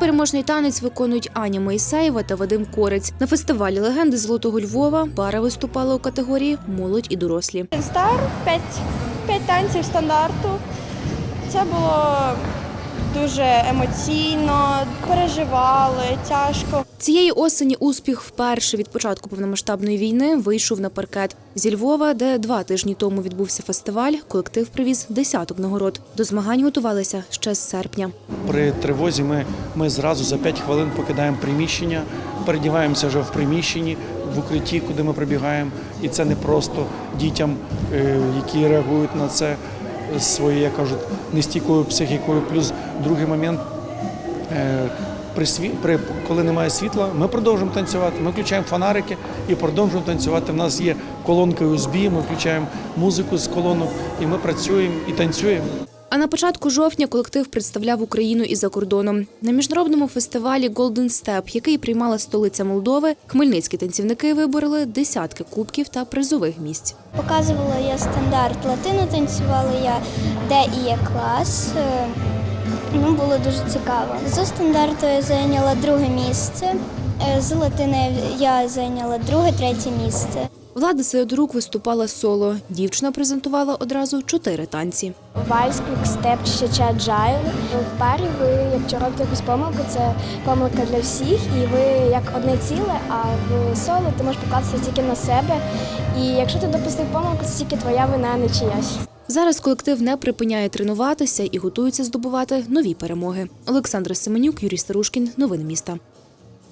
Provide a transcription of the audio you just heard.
переможний танець виконують Аня Моїсеєва та Вадим Корець. На фестивалі легенди Золотого Львова пара виступала у категорії Молодь і дорослі. Стар, п'ять, п'ять танців стандарту. Це було дуже емоційно, переживали, тяжко. Цієї осені успіх вперше від початку повномасштабної війни вийшов на паркет. Зі Львова, де два тижні тому відбувся фестиваль, колектив привіз десяток нагород. До змагань готувалися ще з серпня. При тривозі ми, ми зразу за 5 хвилин покидаємо приміщення, передіваємося вже в приміщенні, в укритті, куди ми прибігаємо. І це не просто дітям, е, які реагують на це своєю, як кажуть, нестійкою психікою. Плюс другий момент. е, При, сві... при коли немає світла, ми продовжуємо танцювати. Ми включаємо фонарики і продовжуємо танцювати. У нас є колонка USB, ми включаємо музику з колонок, і ми працюємо і танцюємо. А на початку жовтня колектив представляв Україну і за кордоном. На міжнародному фестивалі Golden Step, який приймала столиця Молдови, хмельницькі танцівники вибороли десятки кубків та призових місць. Показувала я стандарт латину, танцювала я де і є клас. Е, Ну, було дуже цікаво. За стандарту я зайняла друге місце. Е, З латини я зайняла друге, третє місце. Влада Сеодорук виступала соло. Дівчина презентувала одразу чотири танці. Вальс, квікстеп ще аджайл. В парі ви, якщо робите якусь помилку, це помилка для всіх, і ви як одне ціле, а в соло ти можеш покластися тільки на себе. І якщо ти допустив помилку, це тільки твоя вина, не чиясь. Зараз колектив не припиняє тренуватися і готується здобувати нові перемоги. Олександра Семенюк, Юрій Старушкін. Новини міста.